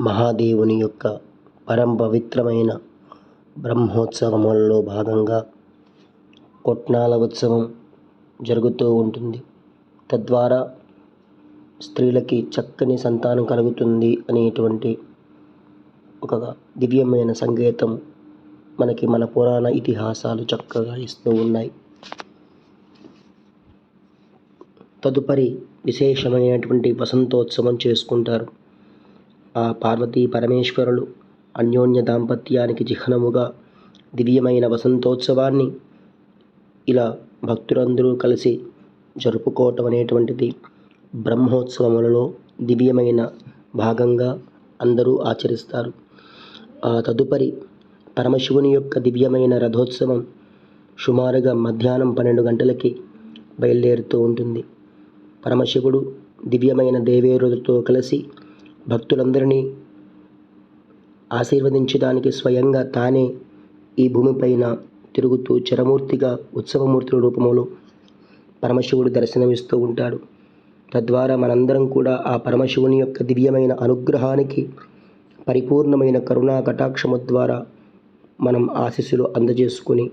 మహాదేవుని యొక్క పరం పవిత్రమైన బ్రహ్మోత్సవములలో భాగంగా కొట్నాల ఉత్సవం జరుగుతూ ఉంటుంది. తద్వారా స్త్రీలకి చక్కని సంతానం కలుగుతుంది అనేటువంటి ఒక దివ్యమైన సంకేతం మనకి మన పురాణ ఇతిహాసాలు చక్కగా ఇస్తూ ఉన్నాయి. తదుపరి విశేషమైనటువంటి వసంతోత్సవం చేసుకుంటారు. ఆ పార్వతీ పరమేశ్వరులు అన్యోన్య దాంపత్యానికి చిహ్నముగా దివ్యమైన వసంతోత్సవాన్ని ఇలా భక్తులందరూ కలిసి జరుపుకోవటం అనేటువంటిది బ్రహ్మోత్సవములలో దివ్యమైన భాగంగా అందరూ ఆచరిస్తారు. ఆ తదుపరి పరమశివుని యొక్క దివ్యమైన రథోత్సవం సుమారుగా మధ్యాహ్నం పన్నెండు గంటలకి బయలుదేరుతూ ఉంటుంది. పరమశివుడు దివ్యమైన దేవేరులతో కలిసి భక్తులందరినీ ఆశీర్వదించడానికి స్వయంగా తానే ఈ భూమిపైన తిరుగుతూ చరమూర్తిగా ఉత్సవమూర్తుల రూపంలో పరమశివుడు దర్శనమిస్తూ ఉంటాడు. తద్వారా మనందరం కూడా ఆ పరమశివుని యొక్క దివ్యమైన అనుగ్రహానికి పరిపూర్ణమైన కరుణా కటాక్షము ద్వారా మనం ఆశీస్సులు అందజేసుకుని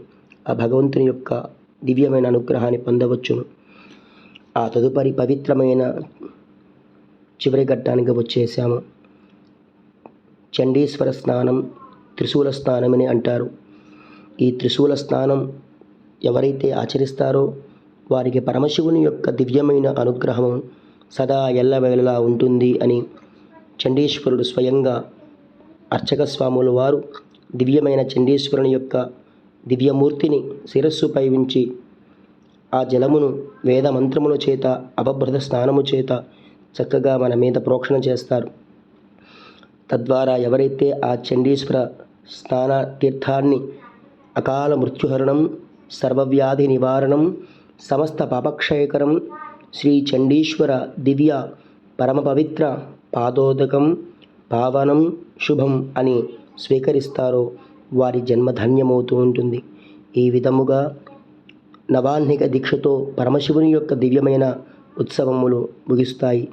ఆ భగవంతుని యొక్క దివ్యమైన అనుగ్రహాన్ని పొందవచ్చును. ఆ తదుపరి పవిత్రమైన చివరి ఘట్టానికి వచ్చేసాము. చండీశ్వర స్నానం త్రిశూల స్నానం అని అంటారు. ఈ త్రిశూల స్నానం ఎవరైతే ఆచరిస్తారో వారికి పరమశివుని యొక్క దివ్యమైన అనుగ్రహం సదా ఎల్లవేళలా ఉంటుంది అని చండీశ్వరుడు స్వయంగా అర్చక స్వాముల వారు దివ్యమైన చండీశ్వరుని యొక్క దివ్యమూర్తిని శిరస్సుపై ఉంచి ఆ జలమును వేద మంత్రముల చేత అపభ్రత స్నానము చేత చక్కగా మన మీద ప్రోక్షణ చేస్తారు. తద్వారా ఎవరైతే ఆ చండీశ్వర స్నాన తీర్థాన్ని అకాల మృత్యుహరణం సర్వవ్యాధి నివారణం సమస్త పాపక్షయకరం శ్రీ చండీశ్వర దివ్య పరమ పవిత్ర పాదోదకం పావనం శుభం అని స్వీకరిస్తారో వారి జన్మ ధన్యమవుతూ ఉంటుంది. ఈ విధముగా నవాహ్నిక దీక్షతో పరమశివుని యొక్క దివ్యమైన ఉత్సవములు ముగిస్తాయి.